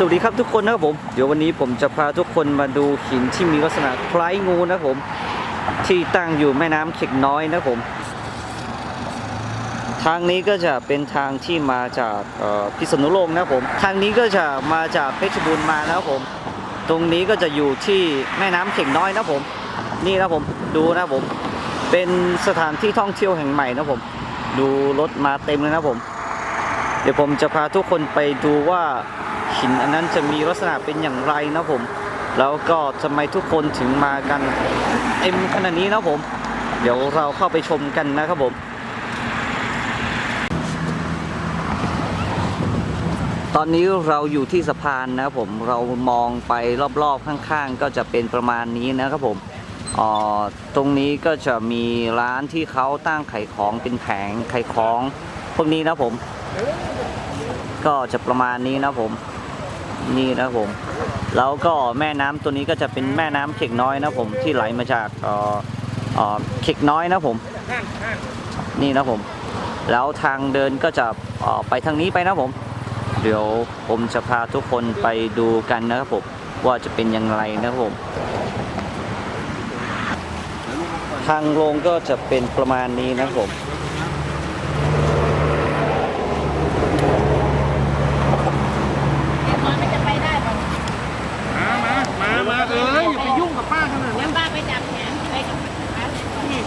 สวัสดีครับทุกคนนะครับผม เดี๋ยววันนี้ผมจะพาทุกคนมาดูหินที่มีลักษณะคล้ายงูนะครับผม ที่ตั้งอยู่แม่น้ำเข็กน้อยนะครับผม ทางนี้ก็จะเป็นทางที่มาจากพิษณุโลกนะครับผม ทางนี้ก็จะมาจากเพชรบูรณ์มานะครับผม ตรงนี้ก็จะอยู่ที่แม่น้ำเข็กน้อยนะครับผม นี่นะครับผมดูนะครับผม เป็นสถานที่ท่องเที่ยวแห่งใหม่นะครับผม ดูรถมาเต็มเลยนะครับผม เดี๋ยวผมจะพาทุกคนไปดูว่า หิน อันนั้นจะมีลักษณะเป็นอย่างไรนะผม แล้วก็ทำไมทุกคนถึงมากันเต็มขนาดนี้นะผม เดี๋ยวเราเข้าไปชมกันนะครับผมตอนนี้เราอยู่ที่สะพานนะครับผมเรามองไปรอบๆข้างๆ ก็จะเป็นประมาณนี้นะครับผมออตรงนี้ก็จะมีร้านที่เขาตั้งขายของเป็นแผงขายของพวกนี้นะผม ก็จะประมาณนี้นะผม นี่นะผม แล้วก็แม่น้ำตัวนี้ก็จะเป็นแม่น้ำเข็กน้อยนะผมที่ไหลมาจากเอ่อเอ่อเข็กน้อยนะผม นี่นะผม แล้วทางเดินก็จะอ่อไปทางนี้ไปนะผม เดี๋ยวผมจะพาทุกคนไปดูกันนะครับผมว่าจะเป็นยังไงนะครับผม ทางลงก็จะเป็นประมาณนี้นะครับผม มันไม่จะไปได้ป่ะ มามามามาเอ้ยอย่าไปยุ่งกับป้าขนาด แล้ นั้ วน ป้าไปจับแขนไปกับป้า นี่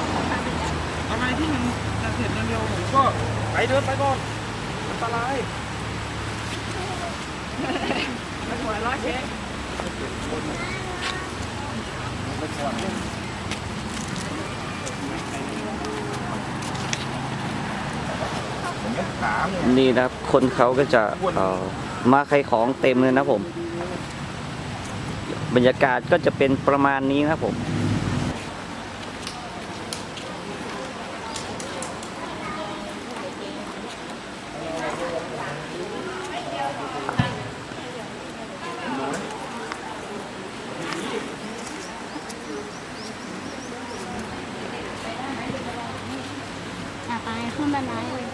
อะไรที่มันจะเสร็จเร็วๆผมก็ ไปเดินไปก่อนอันตรายไปหัวร้อยเช็คนี่นะครับคนเขาก็จะมาขายของเต็มเลยนะผม บรรยากาศก็จะเป็นประมาณนี้นะผม อะไปขึ้นบันไดเลย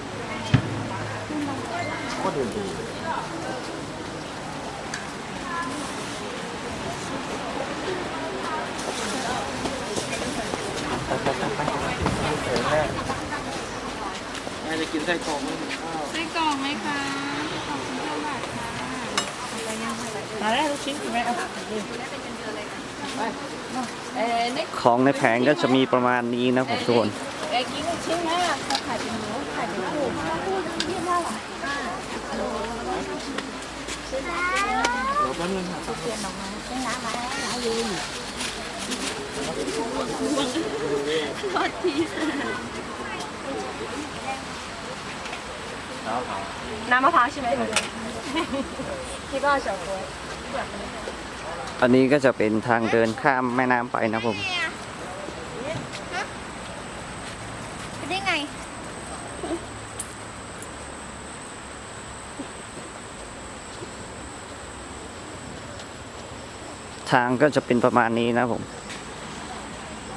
แม่จะกินไส้กรอกไหมข้าวไส้กรอกไหมคะไส้กรอกคุณเท่าไหร่คะมาได้ลูกชิ้นคุณแม่เอาเอ้ยนี่ของในแผงก็จะมีประมาณนี้นะผมทุกคนเอ้ยกินลูกชิ้นไหมอะเขาขายเป็นหมูขายเป็นปูปูยี่ห้ออะไร เดี๋ยวแป๊บนึงค่ะเป็นน้ำมาหลายยืนโทษทีน้ำมะพร้าวใช่ไหมคิดว่าเฉาก๊วยอันนี้ก็จะเป็นทางเดินข้ามแม่น้ำไปนะผมไปได้ไง ทางก็จะเป็นประมาณนี้นะผม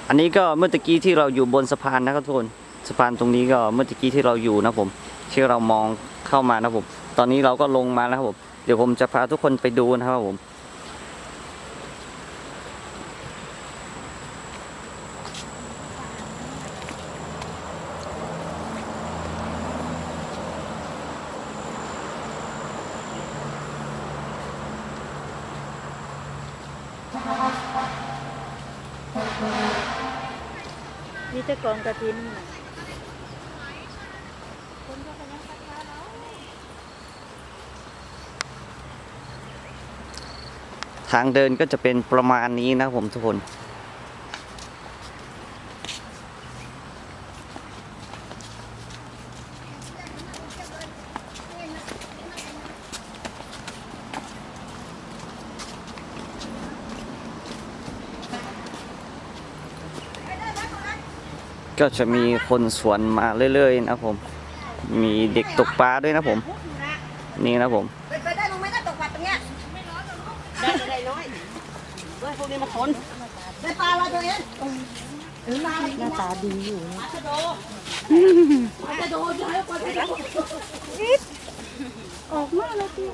อันนี้ก็เมื่อตะกี้ที่เราอยู่บนสะพานนะครับทุกคนสะพานตรงนี้ก็เมื่อตะกี้ที่เราอยู่นะผมที่เรามองเข้ามานะผม ตอนนี้เราก็ลงมาแล้วครับผม เดี๋ยวผมจะพาทุกคนไปดูนะครับผม กองกระทินทางเดินก็จะเป็นประมาณนี้นะผมทุกคน ก็จะมีคนสวนมาเรื่อยๆนะครับผม มีเด็กตกปลาด้วยนะผม นี่นะผมไปไปได้ลงไหมถ้าตกปัดตรงเนี้ยได้ได้น้อยเว้ยพวกนี้มาทนได้ปลาอะไรตัวเองหรือมาอะไรหน้าตาดีอยู่ปลาชะโดปลาชะโดเยอะปลาชะโดออกมาเลยพี่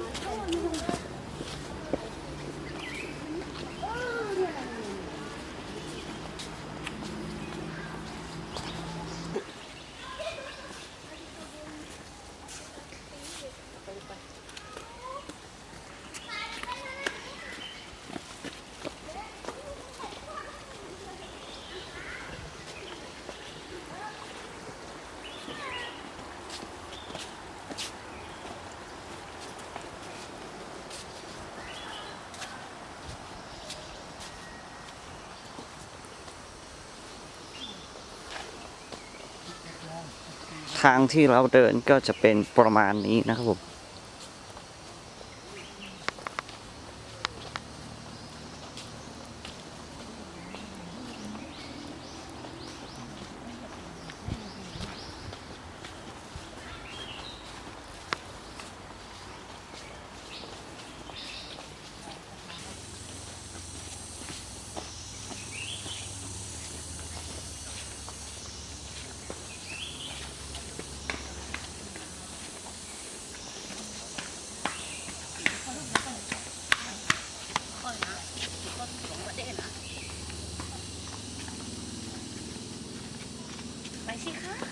ทางที่เราเดินก็จะเป็นประมาณนี้นะครับผม ไ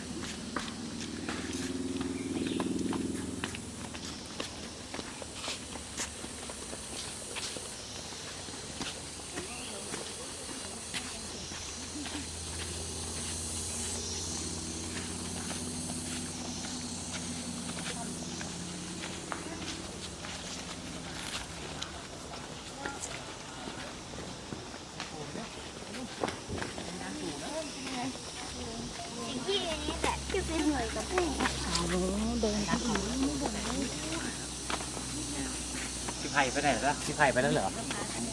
ไปไหนแล้วพี่ไผ่ไปแล้วเหรอ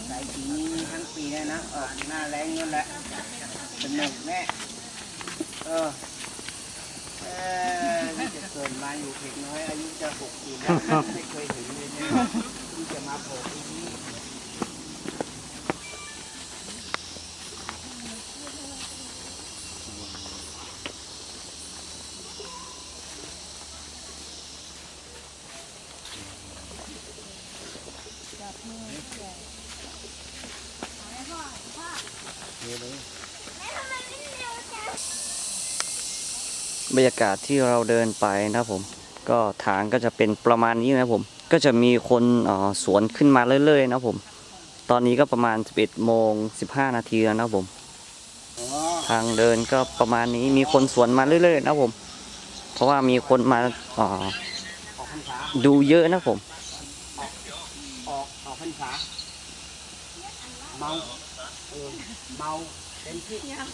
สายปีนี้ทั้งปีเลยนะออกหน้าแรงนั่นแหละเป็นหนึ่งแม่เออเออนี่จะเกิดมาอยู่เพียงน้อยอายุจะหกปีแล้วไม่เคยเห็นเลยเนี่ยที่จะมาโผล่ที่นี่ บรรยากาศที่เราเดินไปนะผม ก็ทางก็จะเป็นประมาณนี้นะผม ก็จะมีคนออสวนขึ้นมาเรื่อยๆ นะผม ตอนนี้ก็ประมาณ 11โมง15 นาทีแล้วนะผม ทางเดินก็ประมาณนี้มีคนสวนมาเรื่อยๆ นะผม เพราะว่ามีคนมาออดูเยอะนะผมออกออกพรรษาเมาเออเมาเต็มที่นี่นะ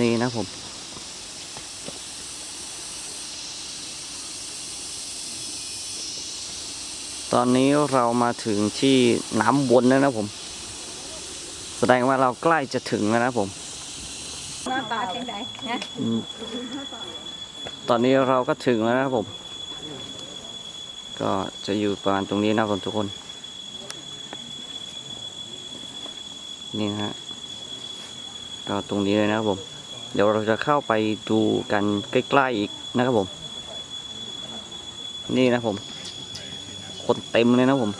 นี่นะผมตอนนี้เรามาถึงที่น้ำวนแล้วนะผม แสดงว่าเราใกล้จะถึงแล้วนะผม ตาเป็นไงนะอืมตอนนี้เราก็ถึงแล้วนะครับผม ก็จะอยู่ประมาณตรงนี้นะครับผมทุกคน นี่นะฮะก็ตรงนี้เลยนะครับผม เดี๋ยวเราจะเข้าไปดูกันใกล้ๆอีกนะครับผม นี่นะครับผม คนเต็มเลยนะครับผม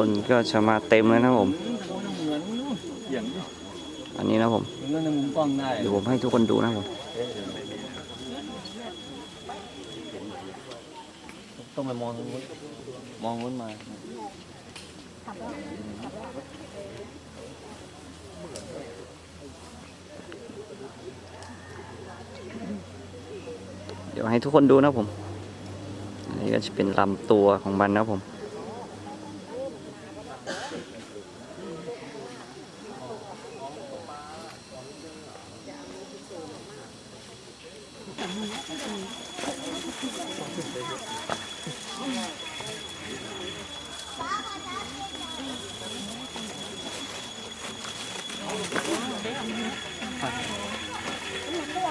คนก็จะมาเต็มเลยนะครับผมเหมือนอย่างนี้อันนี้นะครับผมเหมือนในมุมกล้องได้เดี๋ยวผมให้ทุกคนดูนะครับผมต้องไปมองนู้นมองนู้นมาเดี๋ยวให้ให้ทุกคนดูนะผม อันนี้ก็จะเป็นลำตัวของมันนะผม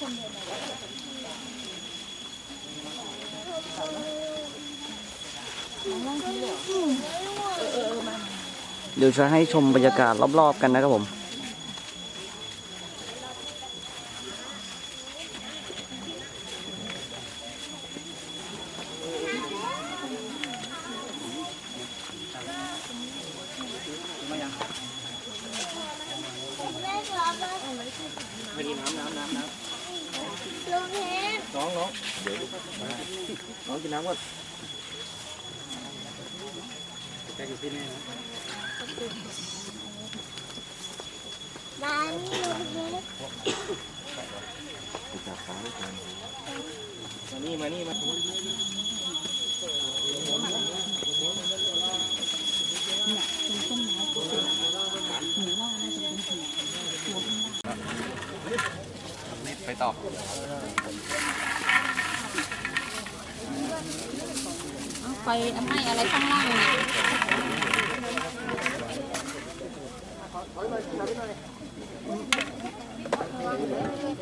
เดี๋ยวจะให้ชมบรรยากาศรอบๆกันนะครับผมไม่ดีน้ำน้ำน้ำ น้ำน้องน้องเดี๋ยวน้องกินน้ำก่อนแกกินที่นี่นะมานี่มานี่มาไป ต่อไฟไหม้อะไรข้างล่างเนี่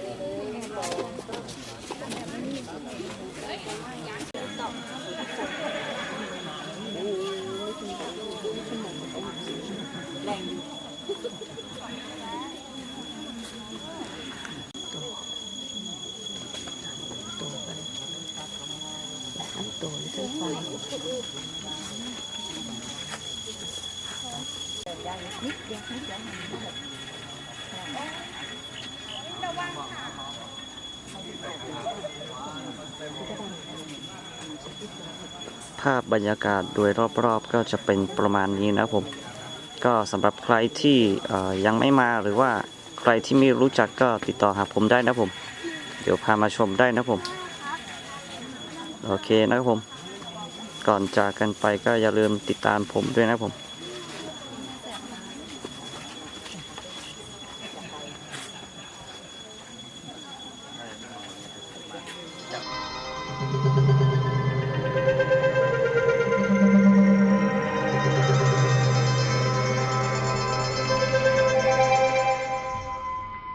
ย ภาพบรรยากาศโดยรอบๆก็จะเป็นประมาณนี้นะผม ก็สำหรับใครที่ยังไม่มาหรือว่าใครที่ไม่รู้จักก็ติดต่อหาผมได้นะผม เดี๋ยวพามาชมได้นะผม โอเคนะครับผม ก่อนจากกันไปก็อย่าลืมติดตามผมด้วยนะผม